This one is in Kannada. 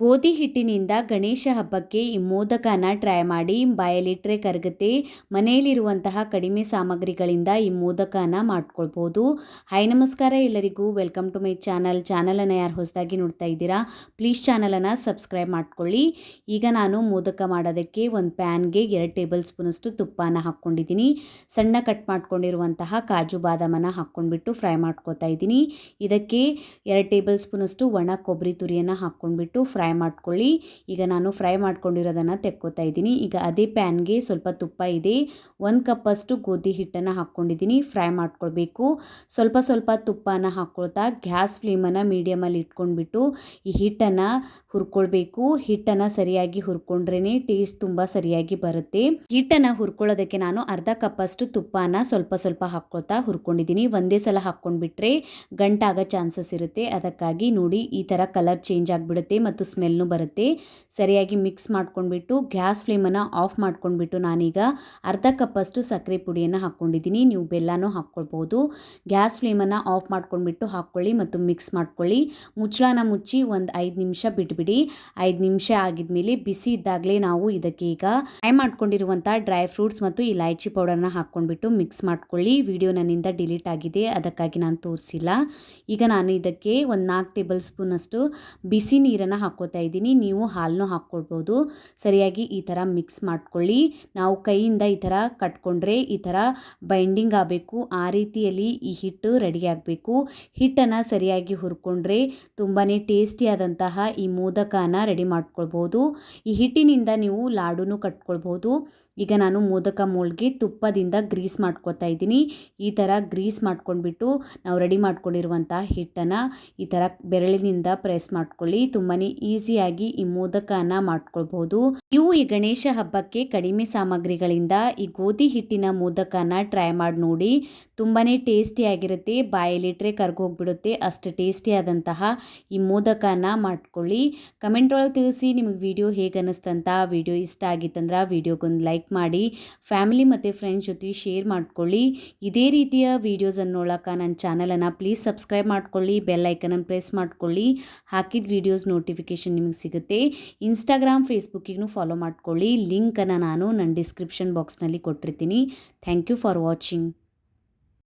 ಗೋಧಿ ಹಿಟ್ಟಿನಿಂದ ಗಣೇಶ ಹಬ್ಬಕ್ಕೆ ಈ ಮೋದಕನ ಟ್ರೈ ಮಾಡಿ ಬಾಯಲ್ಲಿಟ್ಟರೆ ಕರಗುತ್ತೆ. ಮನೆಯಲ್ಲಿರುವಂತಹ ಕಡಿಮೆ ಸಾಮಗ್ರಿಗಳಿಂದ ಈ ಮೋದಕನ ಮಾಡ್ಕೊಳ್ಬೋದು. ಹಾಯ್, ನಮಸ್ಕಾರ ಎಲ್ಲರಿಗೂ. Welcome to my channel. ಚಾನಲನ್ನು ಯಾರು ಹೊಸದಾಗಿ ನೋಡ್ತಾ ಇದ್ದೀರಾ, ಪ್ಲೀಸ್ ಚಾನಲನ್ನು ಸಬ್ಸ್ಕ್ರೈಬ್ ಮಾಡ್ಕೊಳ್ಳಿ. ಈಗ ನಾನು ಮೋದಕ ಮಾಡೋದಕ್ಕೆ ಒಂದು ಪ್ಯಾನ್ಗೆ ಎರಡು ಟೇಬಲ್ ಸ್ಪೂನಷ್ಟು ತುಪ್ಪನ ಹಾಕ್ಕೊಂಡಿದ್ದೀನಿ. ಸಣ್ಣ ಕಟ್ ಮಾಡ್ಕೊಂಡಿರುವಂತಹ ಕಾಜು ಬಾದಾಮನ್ನು ಹಾಕ್ಕೊಂಡ್ಬಿಟ್ಟು ಫ್ರೈ ಮಾಡ್ಕೊತಾ ಇದ್ದೀನಿ. ಇದಕ್ಕೆ ಎರಡು ಟೇಬಲ್ ಸ್ಪೂನಷ್ಟು ಒಣ ಕೊಬ್ಬರಿ ತುರಿಯನ್ನು ಹಾಕ್ಕೊಂಡ್ಬಿಟ್ಟು ಫ್ರೈ ಮಾಡ್ಕೊಳ್ಳಿ. ಈಗ ನಾನು ಫ್ರೈ ಮಾಡ್ಕೊಂಡಿರೋದನ್ನು ತೆಕ್ಕೋತಾ ಇದ್ದೀನಿ. ಈಗ ಅದೇ ಪ್ಯಾನ್ಗೆ ಸ್ವಲ್ಪ ತುಪ್ಪ ಇದೆ. ಒಂದು ಕಪ್ಪಷ್ಟು ಗೋಧಿ ಹಿಟ್ಟನ್ನು ಹಾಕ್ಕೊಂಡಿದ್ದೀನಿ. ಫ್ರೈ ಮಾಡ್ಕೊಳ್ಬೇಕು. ಸ್ವಲ್ಪ ಸ್ವಲ್ಪ ತುಪ್ಪನ ಹಾಕ್ಕೊಳ್ತಾ ಗ್ಯಾಸ್ ಫ್ಲೇಮನ್ನು ಮೀಡಿಯಮಲ್ಲಿ ಇಟ್ಕೊಂಡ್ಬಿಟ್ಟು ಈ ಹಿಟ್ಟನ್ನು ಹುರ್ಕೊಳ್ಬೇಕು. ಹಿಟ್ಟನ್ನು ಸರಿಯಾಗಿ ಹುರ್ಕೊಂಡ್ರೇ ಟೇಸ್ಟ್ ತುಂಬ ಸರಿಯಾಗಿ ಬರುತ್ತೆ. ಹಿಟ್ಟನ್ನು ಹುರ್ಕೊಳ್ಳೋದಕ್ಕೆ ನಾನು ಅರ್ಧ ಕಪ್ಪಷ್ಟು ತುಪ್ಪನ ಸ್ವಲ್ಪ ಸ್ವಲ್ಪ ಹಾಕ್ಕೊಳ್ತಾ ಹುರ್ಕೊಂಡಿದ್ದೀನಿ. ಒಂದೇ ಸಲ ಹಾಕ್ಕೊಂಡ್ಬಿಟ್ರೆ ಗಂಟಾಗೋ ಚಾನ್ಸಸ್ ಇರುತ್ತೆ. ಅದಕ್ಕಾಗಿ ನೋಡಿ ಈ ಥರ ಕಲರ್ ಚೇಂಜ್ ಆಗಿಬಿಡುತ್ತೆ ಮತ್ತು ಸ್ಮೆಲ್ನು ಬರುತ್ತೆ. ಸರಿಯಾಗಿ ಮಿಕ್ಸ್ ಮಾಡ್ಕೊಂಡ್ಬಿಟ್ಟು, ಗ್ಯಾಸ್ ಫ್ಲೇಮನ್ನು ಆಫ್ ಮಾಡ್ಕೊಂಡ್ಬಿಟ್ಟು ನಾನೀಗ ಅರ್ಧ ಕಪ್ಪಷ್ಟು ಸಕ್ಕರೆ ಪುಡಿಯನ್ನು ಹಾಕ್ಕೊಂಡಿದ್ದೀನಿ. ನೀವು ಬೆಲ್ಲನೂ ಹಾಕ್ಕೊಳ್ಬೋದು. ಗ್ಯಾಸ್ ಫ್ಲೇಮನ್ನು ಆಫ್ ಮಾಡ್ಕೊಂಡ್ಬಿಟ್ಟು ಹಾಕ್ಕೊಳ್ಳಿ ಮತ್ತು ಮಿಕ್ಸ್ ಮಾಡ್ಕೊಳ್ಳಿ. ಮುಚ್ಚಳನ ಮುಚ್ಚಿ ಒಂದು ಐದು ನಿಮಿಷ ಬಿಟ್ಬಿಡಿ. ಐದು ನಿಮಿಷ ಆಗಿದ್ಮೇಲೆ ಬಿಸಿ ಇದ್ದಾಗಲೇ ನಾವು ಇದಕ್ಕೆ ಈಗ ಫ್ರೈ ಮಾಡ್ಕೊಂಡಿರುವಂಥ ಡ್ರೈ ಫ್ರೂಟ್ಸ್ ಮತ್ತು ಇಲಾಯ್ಚಿ ಪೌಡರ್ನ ಹಾಕ್ಕೊಂಡ್ಬಿಟ್ಟು ಮಿಕ್ಸ್ ಮಾಡ್ಕೊಳ್ಳಿ. ವಿಡಿಯೋ ನನ್ನಿಂದ ಡಿಲೀಟ್ ಆಗಿದೆ. ಅದಕ್ಕಾಗಿ ನಾನು ತೋರಿಸಿಲ್ಲ. ಈಗ ನಾನು ಇದಕ್ಕೆ ಒಂದು ನಾಲ್ಕು ಟೇಬಲ್ ಸ್ಪೂನಷ್ಟು ಬಿಸಿ ನೀರನ್ನು ಹಾಕ್ಕೋತಾ ಇದ್ದೀನಿ. ನೀವು ಹಾಲನ್ನು ಹಾಕ್ಕೊಳ್ಬೋದು. ಸರಿಯಾಗಿ ಈ ಥರ ಮಿಕ್ಸ್ ಮಾಡ್ಕೊಳ್ಳಿ. ನಾವು ಕೈಯಿಂದ ಈ ಥರ ಕಟ್ಕೊಂಡ್ರೆ ಈ ಥರ ಬೈಂಡಿಂಗ್ ಆಗಬೇಕು. ಆ ರೀತಿಯಲ್ಲಿ ಈ ಹಿಟ್ಟು ರೆಡಿ ಆಗಬೇಕು. ಹಿಟ್ಟನ್ನು ಸರಿಯಾಗಿ ಹುರ್ಕೊಂಡ್ರೆ ತುಂಬಾ ಟೇಸ್ಟಿಯಾದಂತಹ ಈ ಮೋದಕನ ರೆಡಿ ಮಾಡ್ಕೊಳ್ಬೋದು. ಈ ಹಿಟ್ಟಿನಿಂದ ನೀವು ಲಾಡುನು ಕಟ್ಕೊಳ್ಬೋದು. ಈಗ ನಾನು ಮೋದಕ ಮೋಳ್ಗೆ ತುಪ್ಪದಿಂದ ಗ್ರೀಸ್ ಮಾಡ್ಕೊತಾ ಇದ್ದೀನಿ. ಈ ಥರ ಗ್ರೀಸ್ ಮಾಡ್ಕೊಂಡ್ಬಿಟ್ಟು ನಾವು ರೆಡಿ ಮಾಡ್ಕೊಂಡಿರುವಂಥ ಹಿಟ್ಟನ್ನು ಈ ಥರ ಬೆರಳಿನಿಂದ ಪ್ರೆಸ್ ಮಾಡ್ಕೊಳ್ಳಿ. ತುಂಬಾ ಈಸಿಯಾಗಿ ಈ ಮೋದಕನ ಮಾಡ್ಕೊಳ್ಬಹುದು. ನೀವು ಈ ಗಣೇಶ ಹಬ್ಬಕ್ಕೆ ಕಡಿಮೆ ಸಾಮಗ್ರಿಗಳಿಂದ ಈ ಗೋಧಿ ಹಿಟ್ಟಿನ ಮೋದಕನ ಟ್ರೈ ಮಾಡಿ ನೋಡಿ. ತುಂಬಾ ಟೇಸ್ಟಿಯಾಗಿರುತ್ತೆ ಬಾಯಲ್ಲಿಟ್ಟರೆ ಕರ್ಗೋಗ್ಬಿಡುತ್ತೆ ಅಷ್ಟು ಟೇಸ್ಟಿಯಾದಂತಹ ಈ ಮೋದಕನ ಮಾಡ್ಕೊಳ್ಳಿ. ಕಮೆಂಟ್ ಒಳಗೆ ತಿಳಿಸಿ ನಿಮಗೆ ವಿಡಿಯೋ ಹೇಗೆ ಅನ್ನಿಸ್ತಂತ. ವಿಡಿಯೋ ಇಷ್ಟ ಆಗಿತ್ತಂದ್ರೆ ವಿಡಿಯೋಗೊಂದು ಲೈಕ್ ಮಾಡಿ. ಫ್ಯಾಮಿಲಿ ಮತ್ತು ಫ್ರೆಂಡ್ಸ್ ಜೊತೆ ಶೇರ್ ಮಾಡ್ಕೊಳ್ಳಿ. ಇದೇ ರೀತಿಯ ವೀಡಿಯೋಸನ್ನು ನೋಡೋಕೆ ನನ್ನ ಚಾನಲನ್ನು ಪ್ಲೀಸ್ ಸಬ್ಸ್ಕ್ರೈಬ್ ಮಾಡ್ಕೊಳ್ಳಿ. ಬೆಲ್ ಐಕನನ್ನು ಪ್ರೆಸ್ ಮಾಡ್ಕೊಳ್ಳಿ. ಹಾಕಿದ ವೀಡಿಯೋಸ್ ನೋಟಿಫಿಕೇಷನ್ ನಿಮಗೆ ಸಿಗುತ್ತೆ. ಇನ್ಸ್ಟಾಗ್ರಾಮ್ ಫೇಸ್ಬುಕ್ಕಿಗೂ ಫಾಲೋ ಮಾಡ್ಕೊಳ್ಳಿ ಲಿಂಕನ್ನು ನಾನು ನನ್ನ ಡಿಸ್ಕ್ರಿಪ್ಷನ್ ಬಾಕ್ಸ್ನಲ್ಲಿ ಕೊಟ್ಟಿರ್ತೀನಿ ಥ್ಯಾಂಕ್ ಯು ಫಾರ್ ವಾಚಿಂಗ್